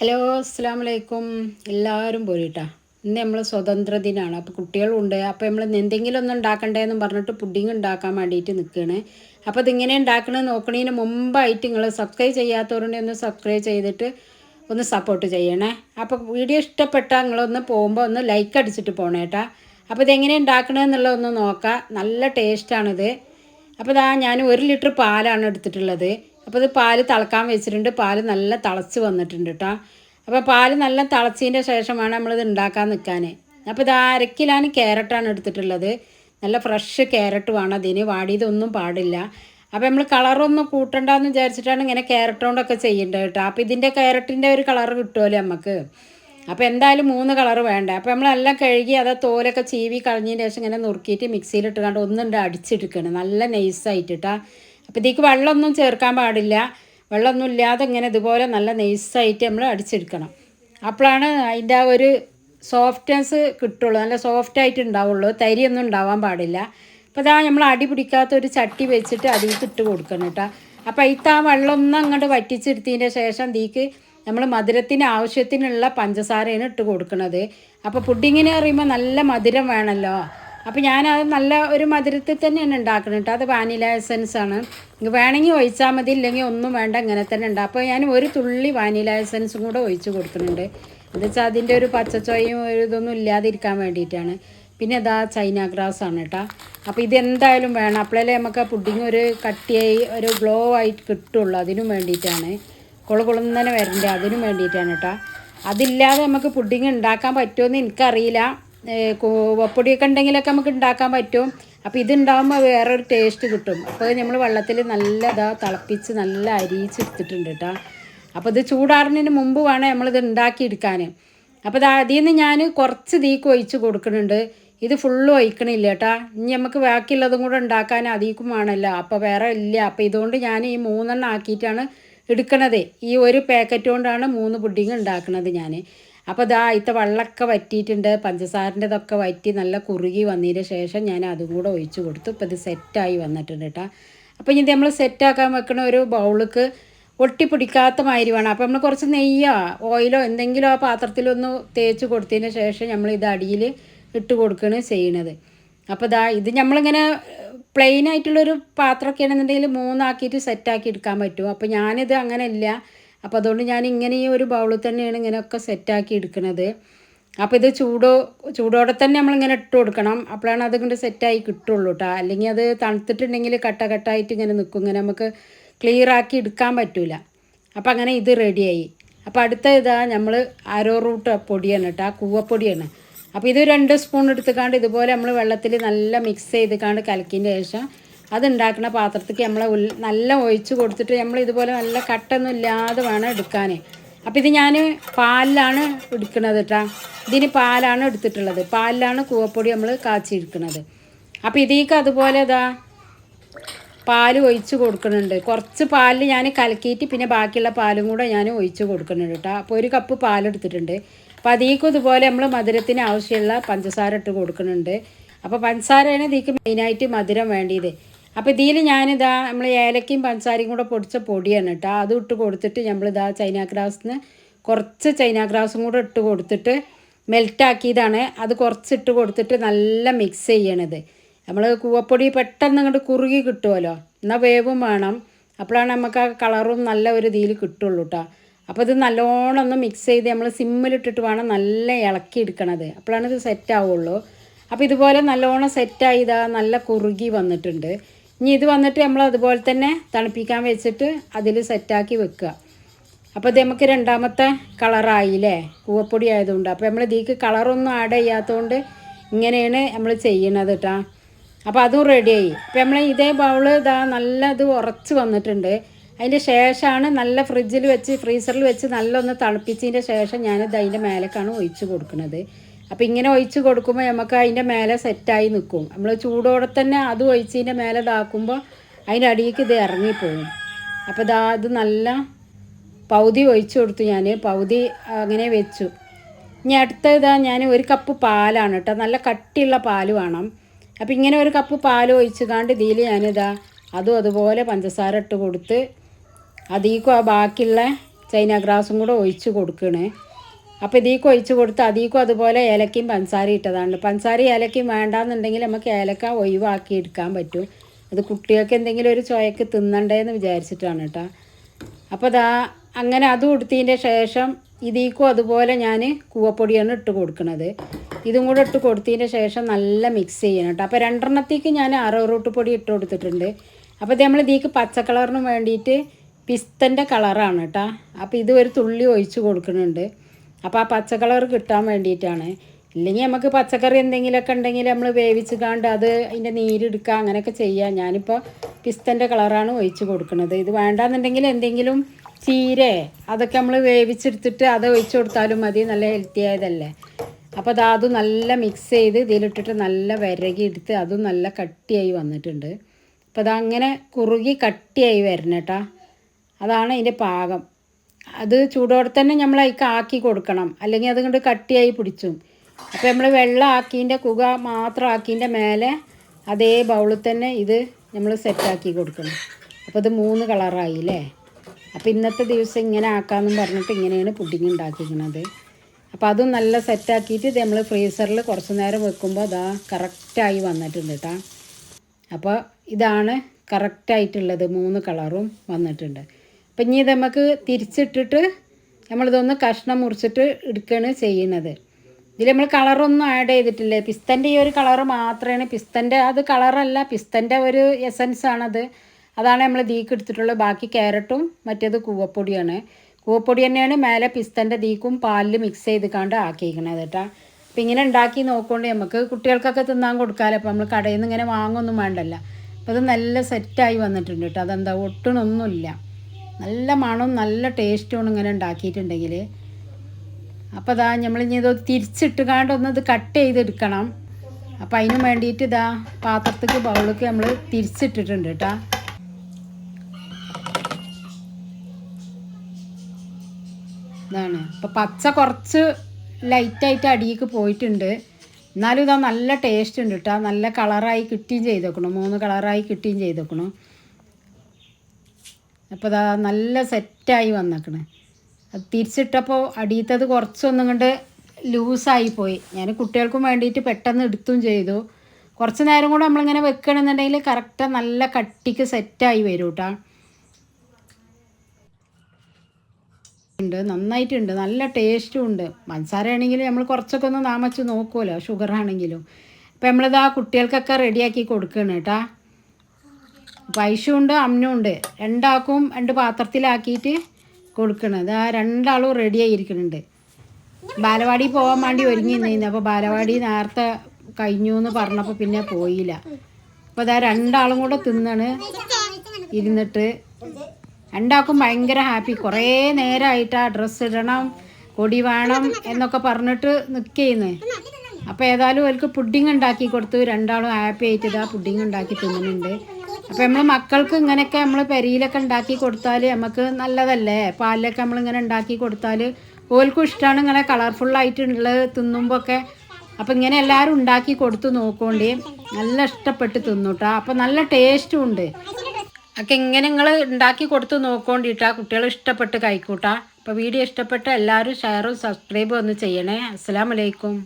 Hello അസ്സാം വലൈക്കും എല്ലാവരും പോരിട്ടാ. ഇന്ന് നമ്മൾ സ്വതന്ത്ര ദിനമാണ് അപ്പോൾ കുട്ടികളുണ്ട്. അപ്പോൾ നമ്മൾ എന്തെങ്കിലും ഒന്നും ഒന്ന് ഉണ്ടാക്കണ്ടേന്ന് പറഞ്ഞിട്ട് പുഡിങ് ഉണ്ടാക്കാൻ വേണ്ടിയിട്ട് നിൽക്കുകയാണ് അപ്പോൾ ഇതിങ്ങനെ ഉണ്ടാക്കണത് നോക്കണതിന് മുമ്പായിട്ട് നിങ്ങൾ സബ്സ്ക്രൈബ് ചെയ്യാത്തവരുണ്ടെങ്കിൽ ഒന്ന് സബ്സ്ക്രൈബ് ചെയ്തിട്ട് ഒന്ന് സപ്പോർട്ട് ചെയ്യണേ. അപ്പോൾ വീഡിയോ ഇഷ്ടപ്പെട്ടാൽ നിങ്ങളൊന്ന് പോകുമ്പോൾ ഒന്ന് ലൈക്ക് അടിച്ചിട്ട് പോണേട്ടാ അപ്പോൾ ഇതെങ്ങനെ ഉണ്ടാക്കണമെന്നുള്ളതൊന്ന് നോക്കാം. നല്ല ടേസ്റ്റാണിത് അപ്പോൾ ഇതാ ഞാൻ ഒരു ലിറ്റർ പാലാണ് എടുത്തിട്ടുള്ളത്. അപ്പോൾ ഇത് പാൽ തിളക്കാൻ വെച്ചിട്ടുണ്ട്. പാൽ നല്ല തിളച്ച് വന്നിട്ടുണ്ട് കേട്ടോ അപ്പോൾ പാൽ നല്ല തിളച്ചതിന്റെ ശേഷമാണ് നമ്മളിത് ഉണ്ടാക്കാൻ നിൽക്കാൻ അപ്പോൾ ഇത് അരക്കിലാണ് ക്യാരറ്റാണ് എടുത്തിട്ടുള്ളത്. നല്ല ഫ്രഷ് ക്യാരറ്റ് വേണം അതിന്. വാടിയതൊന്നും പാടില്ല. അപ്പോൾ നമ്മൾ കളറൊന്നും കൂട്ടണ്ടെന്ന് വിചാരിച്ചിട്ടാണ് ഇങ്ങനെ ക്യാരറ്റ് കൊണ്ടൊക്കെ ചെയ്യേണ്ടത് കേട്ടോ അപ്പോൾ ഇതിന്റെ ക്യാരറ്റിന്റെ ഒരു കളർ കിട്ടുമല്ലോ നമുക്ക് അപ്പോൾ എന്തായാലും മൂന്ന് കളർ വേണ്ട. അപ്പോൾ നമ്മളെല്ലാം കഴുകി അത് തോലൊക്കെ ചീവി കളഞ്ഞതിന് ശേഷം ഇങ്ങനെ നുറുക്കിയിട്ട് മിക്സിയിലിട്ട് കണ്ട് ഒന്നുണ്ട് അടിച്ചെടുക്കണം. നല്ല നൈസായിട്ട് കേട്ടോ അപ്പോൾ ഇതിലേക്ക് വെള്ളമൊന്നും ചേർക്കാൻ പാടില്ല. വെള്ളമൊന്നും ഇല്ലാതെ ഇങ്ങനെ ഇതുപോലെ നല്ല നൈസായിട്ട് നമ്മൾ അടിച്ചെടുക്കണം. അപ്പോഴാണ് അതിന്റെ ആ ഒരു സോഫ്റ്റ്നെസ് കിട്ടുള്ളൂ. നല്ല സോഫ്റ്റ് ആയിട്ട് ഉണ്ടാവുള്ളൂ. തരിയൊന്നും ഉണ്ടാവാൻ പാടില്ല. അപ്പോൾ ഇതാ നമ്മൾ അടി പിടിക്കാത്ത ഒരു ചട്ടി വെച്ചിട്ട് അതിലേക്ക് ഇട്ട് കൊടുക്കണം കേട്ടോ. അപ്പോൾ അതിൽ ആ വെള്ളമൊന്നും അങ്ങോട്ട് വറ്റിച്ചെടുത്തതിന്റെ ശേഷം തീക്ക് നമ്മൾ മധുരത്തിന് ആവശ്യത്തിനുള്ള പഞ്ചസാരയാണ് ഇട്ട് കൊടുക്കുന്നത് അപ്പോൾ പുഡിങ്ങിന് പറയുമ്പോൾ നല്ല മധുരം വേണമല്ലോ. അപ്പോൾ ഞാനത് നല്ല ഒരു മധുരത്തിൽ തന്നെയാണ് ഉണ്ടാക്കുന്നത് കേട്ടോ അത് വാനില എസൻസ് ആണ്. വേണമെങ്കിൽ ഒഴിച്ചാൽ മതി ഇല്ലെങ്കിൽ ഒന്നും വേണ്ട ഇങ്ങനെ തന്നെ ഉണ്ട്. അപ്പോൾ ഞാൻ ഒരു തുള്ളി വാനില എസൻസും കൂടെ ഒഴിച്ച് കൊടുക്കുന്നുണ്ട്. എന്താ വെച്ചാൽ അതിന്റെ ഒരു പച്ചച്ചോയും ഒരു ഇതൊന്നും ഇല്ലാതിരിക്കാൻ വേണ്ടിയിട്ടാണ്. പിന്നെ ഇതാ ചൈന ഗ്രാസ് ആണ് കേട്ടോ അപ്പോൾ ഇതെന്തായാലും വേണം. അപ്പോഴല്ലേ നമുക്ക് ആ പുഡിങ് ഒരു കട്ടിയായി ഒരു ഗ്ലോ ആയിട്ട് കിട്ടുള്ളൂ. അതിനും വേണ്ടിയിട്ടാണ്. കുള കുളന്നനെ വരണ്ടേ അതിനും വേണ്ടിയിട്ടാണ് കേട്ടോ അതില്ലാതെ നമുക്ക് പുഡിങ് ഉണ്ടാക്കാൻ പറ്റുമെന്ന് എനിക്കറിയില്ല. കൂവപ്പൊടിയൊക്കെ ഉണ്ടെങ്കിലൊക്കെ നമുക്ക് ഉണ്ടാക്കാൻ പറ്റും. അപ്പോൾ ഇതുണ്ടാകുമ്പോൾ വേറൊരു ടേസ്റ്റ് കിട്ടും. അപ്പോൾ നമ്മൾ വെള്ളത്തിൽ നല്ല ഇതാ തിളപ്പിച്ച് നല്ല അരിയിച്ചെടുത്തിട്ടുണ്ട് കേട്ടോ അപ്പോൾ ഇത് ചൂടാറുന്നതിന് മുമ്പ് വേണം നമ്മളിത് ഉണ്ടാക്കിയെടുക്കാൻ അപ്പോൾ ഇത് അതിൽ നിന്ന് ഞാൻ കുറച്ച് തീക്ക് ഒഴിച്ച് കൊടുക്കുന്നുണ്ട്. ഇത് ഫുള്ള് ഒഴിക്കണില്ല കേട്ടാ ഇനി നമുക്ക് ബാക്കിയുള്ളതും കൂടെ ഉണ്ടാക്കാൻ അധികം വേണമല്ലോ അപ്പോൾ വേറെ ഇല്ല. അപ്പോൾ ഇതുകൊണ്ട് ഞാൻ ഈ മൂന്നെണ്ണം ആക്കിയിട്ടാണ് എടുക്കണത്. ഈ ഒരു പാക്കറ്റ് കൊണ്ടാണ് മൂന്ന് പുഡിങ് ഉണ്ടാക്കുന്നത് ഞാൻ അപ്പോൾ ഇതാ ഇത്ത വെള്ളമൊക്കെ വറ്റിയിട്ടുണ്ട് പഞ്ചസാരന്റെതൊക്കെ വറ്റി നല്ല കുറുകി വന്നതിന് ശേഷം ഞാൻ അതും കൂടെ ഒഴിച്ചു കൊടുത്തു. ഇപ്പോൾ ഇത് സെറ്റായി വന്നിട്ടുണ്ട് കേട്ടോ. അപ്പോൾ ഇനി നമ്മൾ സെറ്റാക്കാൻ വെക്കുന്ന ഒരു ബൗളിക്ക് ഒട്ടിപ്പിടിക്കാത്ത മാതിരി വേണം. അപ്പോൾ നമ്മൾ കുറച്ച് നെയ്യോ ഓയിലോ എന്തെങ്കിലും ആ പാത്രത്തിലൊന്ന് തേച്ച് കൊടുത്തതിന് ശേഷം നമ്മൾ ഇത് അടിയിൽ ഇട്ട് കൊടുക്കുകയാണ് ചെയ്യണത്. അപ്പോൾ ഇതാ ഇത് നമ്മളിങ്ങനെ പ്ലെയിൻ ആയിട്ടുള്ളൊരു പാത്രമൊക്കെ ആണെന്നുണ്ടെങ്കിൽ മൂന്നാക്കിയിട്ട് സെറ്റാക്കി എടുക്കാൻ പറ്റും. അപ്പോൾ ഞാനിത് അങ്ങനെ ഇല്ല അപ്പോൾ അതുകൊണ്ട് ഞാൻ ഇങ്ങനെ ഈ ഒരു ബൗളിൽ തന്നെയാണ് ഇങ്ങനെയൊക്കെ സെറ്റാക്കി എടുക്കുന്നത് അപ്പോൾ ഇത് ചൂടോ ചൂടോടെ തന്നെ നമ്മളിങ്ങനെ ഇട്ട് കൊടുക്കണം. അപ്പോഴാണ് അതുകൊണ്ട് സെറ്റായി കിട്ടുള്ളൂ കേട്ടോ അല്ലെങ്കിൽ അത് തണുത്തിട്ടുണ്ടെങ്കിൽ കട്ട കട്ടായിട്ട് ഇങ്ങനെ നിൽക്കും ഇങ്ങനെ നമുക്ക് ക്ലിയർ ആക്കി എടുക്കാൻ പറ്റില്ല അപ്പോൾ അങ്ങനെ ഇത് റെഡിയായി അപ്പോൾ അടുത്ത ഇതാ നമ്മൾ ആരോ റൂട്ട് പൊടിയാണ് കേട്ടോ ആ കൂവപ്പൊടിയാണ്. അപ്പോൾ ഇത് രണ്ട് സ്പൂൺ എടുത്തുകാണ്ട് ഇതുപോലെ നമ്മൾ വെള്ളത്തിൽ നല്ല മിക്സ് ചെയ്തുകാണ്ട് കലക്കിന്റെ ശേഷം അത് ഉണ്ടാക്കുന്ന പാത്രത്തേക്ക് നമ്മൾ നല്ല ഒഴിച്ച് കൊടുത്തിട്ട് നമ്മൾ ഇതുപോലെ നല്ല കട്ടൊന്നും ഇല്ലാതെ വേണം എടുക്കാൻ. അപ്പോൾ ഇത് ഞാൻ പാലിലാണ് എടുക്കുന്നത് കേട്ടോ ഇതിന് പാലാണ് എടുത്തിട്ടുള്ളത്. പാലിലാണ് കൂവപ്പൊടി നമ്മൾ കാച്ചിരിക്കുന്നത് അപ്പോൾ ഇതിലേക്ക് അതുപോലെ ഇതാ പാൽ ഒഴിച്ച് കൊടുക്കുന്നുണ്ട് കുറച്ച് പാലിൽ ഞാൻ കലക്കിയിട്ട് പിന്നെ ബാക്കിയുള്ള പാലും കൂടെ ഞാൻ ഒഴിച്ച് കൊടുക്കുന്നുണ്ട് കേട്ടോ അപ്പോൾ ഒരു കപ്പ് പാലെടുത്തിട്ടുണ്ട്. അപ്പോൾ അതിലേക്കും ഇതുപോലെ നമ്മൾ മധുരത്തിന് ആവശ്യമുള്ള പഞ്ചസാര ഇട്ട് കൊടുക്കുന്നുണ്ട് അപ്പോൾ പഞ്ചസാരയാണ് ഇതിക്ക് മെയിനായിട്ട് മധുരം വേണ്ടിയത്. അപ്പോൾ ഇതിൽ ഞാനിതാ നമ്മൾ ഏലക്കയും പഞ്ചസാരയും കൂടെ പൊടിച്ച പൊടിയാണ് കേട്ടോ. അത് ഇട്ട് കൊടുത്തിട്ട് നമ്മളിതാ ചൈന ഗ്രാസിന് കുറച്ച് ചൈന ഗ്രാസും കൂടെ ഇട്ട് കൊടുത്തിട്ട് മെൽറ്റാക്കിയതാണ് അത് കുറച്ചിട്ട് കൊടുത്തിട്ട് നല്ല മിക്സ് ചെയ്യണത്. നമ്മൾ കൂവപ്പൊടി പെട്ടെന്ന് അങ്ങോട്ട് കുറുകി കിട്ടുമല്ലോ എന്നാൽ വേവും വേണം. അപ്പോഴാണ് നമുക്ക് ആ കളറും നല്ല ഒരു ഇതിൽ കിട്ടുള്ളൂ കേട്ടോ. അപ്പോൾ ഇത് നല്ലോണം ഒന്ന് മിക്സ് ചെയ്ത് നമ്മൾ സിമ്മിലിട്ടിട്ട് വേണം നല്ല ഇളക്കി എടുക്കണത്. അപ്പോഴാണ് ഇത് സെറ്റ് ആവുള്ളൂ. അപ്പോൾ ഇതുപോലെ നല്ലോണം സെറ്റായി ഇതാ നല്ല കുറുകി വന്നിട്ടുണ്ട്. ഇനി ഇത് വന്നിട്ട് നമ്മൾ അതുപോലെ തന്നെ തണുപ്പിക്കാൻ വെച്ചിട്ട് അതിൽ സെറ്റാക്കി വെക്കുക. അപ്പോൾ ഇത് നമുക്ക് രണ്ടാമത്തെ കളറായില്ലേ കൂവപ്പൊടി ആയതുകൊണ്ട്. അപ്പോൾ നമ്മൾ ഇതിക്ക് കളറൊന്നും ആഡ് ചെയ്യാത്തതുകൊണ്ട് ഇങ്ങനെയാണ് നമ്മൾ ചെയ്യണത് കേട്ടോ അപ്പോൾ അതും റെഡിയായി അപ്പോൾ നമ്മൾ ഇതേ ബൗൾ ഇതാ നല്ല ഇത് ഉറച്ച് വന്നിട്ടുണ്ട്. അതിന്റെ ശേഷമാണ് നല്ല ഫ്രിഡ്ജിൽ വെച്ച് ഫ്രീസറിൽ വെച്ച് നല്ലൊന്ന് തണുപ്പിച്ചതിന്റെ ശേഷം ഞാനിത് അതിന്റെ മേലേക്കാണ് ഒഴിച്ച് കൊടുക്കുന്നത് അപ്പോൾ ഇങ്ങനെ ഒഴിച്ച് കൊടുക്കുമ്പോൾ നമുക്ക് അതിന്റെ മേലെ സെറ്റായി നിൽക്കും നമ്മൾ ചൂടോടെ തന്നെ അത് ഒഴിച്ചതിന്റെ മേലെ ഇതാക്കുമ്പോൾ അതിന്റെ അടിയിലേക്ക് ഇത് ഇറങ്ങിപ്പോകും അപ്പോൾ ഇതാ ഇത് നല്ല പൗതി ഒഴിച്ച് കൊടുത്തു ഞാൻ പൗതി അങ്ങനെ വെച്ചു. ഇനി അടുത്ത ഇതാ ഞാൻ ഒരു കപ്പ് പാലാണ് കേട്ടോ. നല്ല കട്ടിയുള്ള പാൽ വേണം. അപ്പോൾ ഇങ്ങനെ ഒരു കപ്പ് പാൽ ഒഴിച്ച് കാണ്ട് ഇതിൽ ഞാനിതാ അതും അതുപോലെ പഞ്ചസാര ഇട്ട് കൊടുത്ത് അതിക്കും ആ ബാക്കിയുള്ള ചൈന ഗ്രാസും കൂടെ ഒഴിച്ച് കൊടുക്കണേ. അപ്പോൾ ഇതിലേക്ക് ഒഴിച്ച് കൊടുത്ത് അതിലേക്കും അതുപോലെ ഏലക്കയും പഞ്ചസാര ഇട്ടതാണ് പഞ്ചസാര ഏലക്കയും വേണ്ടാന്നുണ്ടെങ്കിൽ നമുക്ക് ഏലക്ക ഒഴിവാക്കി എടുക്കാൻ പറ്റും. അത് കുട്ടികൾക്ക് എന്തെങ്കിലും ഒരു ചുവയ്ക്ക് തിന്നണ്ടേന്ന് വിചാരിച്ചിട്ടാണ് കേട്ടോ. അപ്പോൾ അതാ അങ്ങനെ അത് എടുത്തതിന്റെ ശേഷം ഇതീക്കും അതുപോലെ ഞാൻ കൂവപ്പൊടിയാണ് ഇട്ട് കൊടുക്കുന്നത് ഇതും കൂടെ ഇട്ട് കൊടുത്തതിന്റെ ശേഷം നല്ല മിക്സ് ചെയ്യണം കേട്ടോ. അപ്പോൾ രണ്ടെണ്ണത്തേക്ക് ഞാൻ അറോറൂട്ട് പൊടി ഇട്ട് കൊടുത്തിട്ടുണ്ട്. അപ്പോൾ ഇത് നമ്മൾ ഇതീക്ക് പച്ച കളറിന് വേണ്ടിയിട്ട് പിസ്തന്റെ കളറാണ് കേട്ടോ. അപ്പോൾ ഇത് ഒരു തുള്ളി ഒഴിച്ച് കൊടുക്കുന്നുണ്ട്. അപ്പോൾ ആ പച്ച കളർ കിട്ടാൻ വേണ്ടിയിട്ടാണ്. ഇല്ലെങ്കിൽ നമുക്ക് പച്ചക്കറി എന്തെങ്കിലുമൊക്കെ ഉണ്ടെങ്കിൽ നമ്മൾ വേവിച്ച് കാണ്ട് അത് അതിന്റെ നീരെടുക്കുക അങ്ങനെയൊക്കെ ചെയ്യാം. ഞാനിപ്പോൾ പിസ്തന്റെ കളറാണ് ഒഴിച്ച് കൊടുക്കുന്നത്. ഇത് വേണ്ടാന്നുണ്ടെങ്കിൽ എന്തെങ്കിലും ചീര അതൊക്കെ നമ്മൾ വേവിച്ചെടുത്തിട്ട് അത് ഒഴിച്ച് കൊടുത്താലും മതി. നല്ല ഹെൽത്തി ആയതല്ലേ. അപ്പോൾ അത് അതും നല്ല മിക്സ് ചെയ്ത് ഇതിലിട്ടിട്ട് നല്ല വിരകി എടുത്ത് അതും നല്ല കട്ടിയായി വന്നിട്ടുണ്ട്. അപ്പോൾ അതങ്ങനെ കുറുകി കട്ടിയായി വരണം കേട്ടോ. അതാണ് അതിന്റെ പാകം. അത് ചൂടോടെ തന്നെ നമ്മൾ അതിക്ക് ആക്കി കൊടുക്കണം. അല്ലെങ്കിൽ അത് കൊണ്ട് കട്ടിയായി പിടിച്ചും. അപ്പോൾ നമ്മൾ വെള്ളം ആക്കിന്റെ കുക മാത്രം ആക്കിന്റെ മേലെ അതേ ബൗളിൽ തന്നെ ഇത് നമ്മൾ സെറ്റാക്കി കൊടുക്കണം. അപ്പോൾ ഇത് മൂന്ന് കളറായി അല്ലേ അപ്പോൾ ഇന്നത്തെ ദിവസം ഇങ്ങനെ ആക്കാമെന്നും പറഞ്ഞിട്ട് ഇങ്ങനെയാണ് പുഡിങ് ഉണ്ടാക്കിയിരിക്കുന്നത് അപ്പോൾ അതും നല്ല സെറ്റാക്കിയിട്ട് ഇത് നമ്മൾ ഫ്രീസറിൽ കുറച്ച് നേരം വെക്കുമ്പോൾ അതാ കറക്റ്റായി വന്നിട്ടുണ്ട് കേട്ടോ അപ്പോൾ ഇതാണ് കറക്റ്റായിട്ടുള്ളത് മൂന്ന് കളറും വന്നിട്ടുണ്ട്. അപ്പം ഇനി ഇത് നമുക്ക് തിരിച്ചിട്ടിട്ട് നമ്മളിതൊന്ന് കഷ്ണം മുറിച്ചിട്ട് എടുക്കുകയാണ് ചെയ്യുന്നത്. ഇതിൽ നമ്മൾ കളറൊന്നും ആഡ് ചെയ്തിട്ടില്ല. പിസ്തന്റെ ഈ ഒരു കളറ് മാത്രമാണ് പിസ്തന്റെ അത് കളറല്ല. പിസ്തന്റെ ഒരു എസൻസ് ആണത്. അതാണ് നമ്മൾ ദീക്ക് എടുത്തിട്ടുള്ളത് ബാക്കി ക്യാരറ്റും മറ്റേത് കൂവപ്പൊടിയാണ്. കൂവപ്പൊടി തന്നെയാണ് മേലെ പിസ്തന്റെ ദീക്കും പാലിൽ മിക്സ് ചെയ്ത് കണ്ട് ആക്കിയിരിക്കണത് കേട്ടോ. അപ്പം ഇങ്ങനെ ഉണ്ടാക്കി നോക്കുകൊണ്ട് നമുക്ക് കുട്ടികൾക്കൊക്കെ തിന്നാൻ കൊടുക്കാമല്ലോ അപ്പോൾ നമ്മൾ കടയിൽ നിന്ന് ഇങ്ങനെ വാങ്ങൊന്നും വേണ്ടല്ല. അപ്പോൾ അത് നല്ല സെറ്റായി വന്നിട്ടുണ്ട് കേട്ടോ. അതെന്താ? ഒട്ടണമൊന്നുമില്ല നല്ല മണവും നല്ല ടേസ്റ്റുമാണ് ഇങ്ങനെ ഉണ്ടാക്കിയിട്ടുണ്ടെങ്കിൽ. അപ്പോൾ ഇതാ നമ്മളിനി ഇത് തിരിച്ചിട്ട് കാണ്ടൊന്ന് ഇത് കട്ട് ചെയ്തെടുക്കണം. അപ്പോൾ അതിന് വേണ്ടിയിട്ട് ഇതാ പാത്രത്തേക്ക് ബൗളിലേക്ക് നമ്മൾ തിരിച്ചിട്ടിട്ടുണ്ട് കേട്ടോ ഇതാണ്. അപ്പോൾ പച്ച കുറച്ച് ലൈറ്റായിട്ട് അടിയിലേക്ക് പോയിട്ടുണ്ട്. എന്നാലും ഇതാ നല്ല ടേസ്റ്റ് ഉണ്ട് കേട്ടോ നല്ല കളറായി കിട്ടുകയും ചെയ്തേക്കണം. മൂന്ന് കളറായി കിട്ടുകയും ചെയ്തേക്കണം. അപ്പോൾ ഇതാ നല്ല സെറ്റായി വന്നേക്കണ്. അത് തിരിച്ചിട്ടപ്പോൾ അടിയത്തത് കുറച്ചൊന്നും കൊണ്ട് ലൂസായി പോയി. ഞാൻ കുട്ടികൾക്കും വേണ്ടിയിട്ട് പെട്ടെന്ന് എടുത്തും ചെയ്തു. കുറച്ച് നേരം കൂടെ നമ്മളിങ്ങനെ വെക്കണമെന്നുണ്ടെങ്കിൽ കറക്റ്റ് നല്ല കട്ടിക്ക് സെറ്റായി വരും കേട്ടോ ഉണ്ട് നന്നായിട്ടുണ്ട് നല്ല ടേസ്റ്റും ഉണ്ട്. പഞ്ചസാര നമ്മൾ കുറച്ചൊക്കെ ഒന്ന് നാമച്ച് നോക്കുമല്ലോ ഷുഗർ ആണെങ്കിലും. അപ്പം നമ്മളിത് ആ കുട്ടികൾക്കൊക്കെ റെഡിയാക്കി കൊടുക്കണം കേട്ടാ പൈസയുണ്ട് അമ്മനും ഉണ്ട്. രണ്ടാൾക്കും രണ്ട് പാത്രത്തിലാക്കിയിട്ട് കൊടുക്കണത്. ആ രണ്ടാളും റെഡി ആയിരിക്കുന്നുണ്ട്. ബാലവാടി പോകാൻ വേണ്ടി ഒരുങ്ങി നിന്നു അപ്പോൾ ബാലവാടി നേരത്തെ കഴിഞ്ഞു എന്ന് പറഞ്ഞപ്പോൾ പിന്നെ പോയില്ല. അപ്പോൾ അതാ രണ്ടാളും കൂടെ തിന്നാണ്. ഇരുന്നിട്ട് രണ്ടാൾക്കും ഭയങ്കര ഹാപ്പി കുറേ നേരമായിട്ട് ആ ഡ്രസ്സ് ഇടണം കൊടി വേണം എന്നൊക്കെ പറഞ്ഞിട്ട് നിൽക്കുന്നു അപ്പോൾ ഏതായാലും അവർക്ക് പുഡിങ് ഉണ്ടാക്കി കൊടുത്തു. രണ്ടാളും ഹാപ്പി ആയിട്ട് ഇതാ പുഡിങ് ഉണ്ടാക്കി തിന്നുന്നുണ്ട്. അപ്പോൾ നമ്മൾ മക്കൾക്ക് ഇങ്ങനെയൊക്കെ നമ്മൾ പെരിയിലൊക്കെ ഉണ്ടാക്കി കൊടുത്താൽ നമുക്ക് നല്ലതല്ലേ? പാലിലൊക്കെ നമ്മളിങ്ങനെ ഉണ്ടാക്കി കൊടുത്താൽ ഓൽക്കും ഇഷ്ടമാണ് ഇങ്ങനെ കളർഫുള്ളായിട്ടുള്ളത് തിന്നുമ്പോൾ ഒക്കെ അപ്പോൾ ഇങ്ങനെ എല്ലാവരും ഉണ്ടാക്കി കൊടുത്തു നോക്കോണ്ടേ. നല്ല ഇഷ്ടപ്പെട്ട് തിന്നുട്ടാ. അപ്പോൾ നല്ല ടേസ്റ്റും ഉണ്ട്. ഒക്കെ ഇങ്ങനെ നിങ്ങൾ ഉണ്ടാക്കി കൊടുത്ത് നോക്കോണ്ടിട്ടാ കുട്ടികൾ ഇഷ്ടപ്പെട്ട് കഴിക്കൂട്ടാ. അപ്പോൾ വീഡിയോ ഇഷ്ടപ്പെട്ട എല്ലാവരും ഷെയറും സബ്സ്ക്രൈബും ഒന്ന് ചെയ്യണേ. അസ്സാം വലൈക്കും